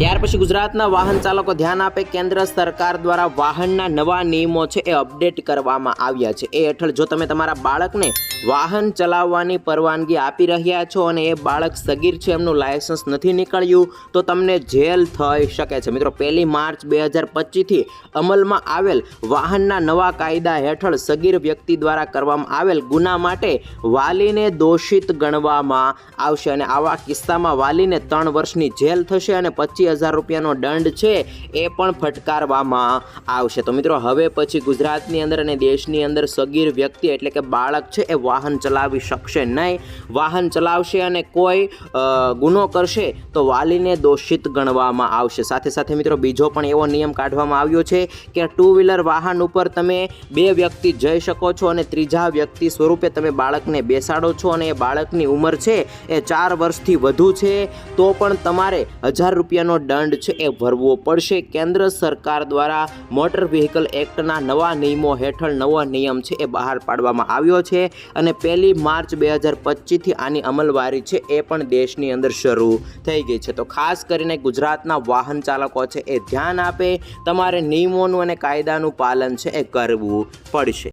ત્યાર પછી ગુજરાતના વાહન ચાલકો ધ્યાન આપે કેન્દ્ર સરકાર દ્વારા વાહનના નવા નિયમો છે એ અપડેટ કરવામાં આવ્યા છે. એ હેઠળ જો તમે તમારા બાળકને વાહન ચલાવવાની પરવાનગી આપી રહ્યા છો અને એ બાળક સગીર છે, એમનું લાયસન્સ નથી નીકળ્યું, તો તમને જેલ થઈ શકે છે. મિત્રો, પહેલી માર્ચ બે હજાર પચીસથી અમલમાં આવેલ વાહનના નવા કાયદા હેઠળ સગીર વ્યક્તિ દ્વારા કરવામાં આવેલ ગુના માટે વાલીને દોષિત ગણવામાં આવશે અને આવા કિસ્સામાં વાલીને ત્રણ વર્ષની જેલ થશે અને પચીસ હજાર રૂપિયાનો દંડ છે, એ પણ ફટકારવામાં આવશે. તો મિત્રો, હવે પછી ગુજરાતની અંદર અને દેશની અંદર સગીર વ્યક્તિ એટલે કે બાળક છે, એ વાહન ચલાવી શકશે નહીં. વાહન ચલાવશે અને કોઈ ગુનો કરશે તો વાલીને દોષિત ગણવામાં આવશે. સાથે સાથે મિત્રો, બીજો પણ એવો નિયમ કાઢવામાં આવ્યો છે કે ટુ વ્હીલર વાહન ઉપર તમે બે વ્યક્તિ જઈ શકો છો અને ત્રીજા વ્યક્તિ સ્વરૂપે તમે બાળકને બેસાડો છો અને એ બાળકની ઉંમર છે એ ચાર વર્ષથી વધુ છે, તો પણ તમારે હજાર રૂપિયાનો દંડ છે એ ભરવો પડશે. કેન્દ્ર સરકાર દ્વારા મોટર વ્હીકલ એક્ટના નવા નિયમો હેઠળ નવો નિયમ છે એ બહાર પાડવામાં આવ્યો છે અને પહેલી માર્ચ બે હજાર પચીસથી આની અમલવારી છે એ પણ દેશની અંદર શરૂ થઈ ગઈ છે. તો ખાસ કરીને ગુજરાતના વાહન ચાલકો છે એ ધ્યાન આપે, તમારે નિયમોનું અને કાયદાનું પાલન છે એ કરવું પડશે.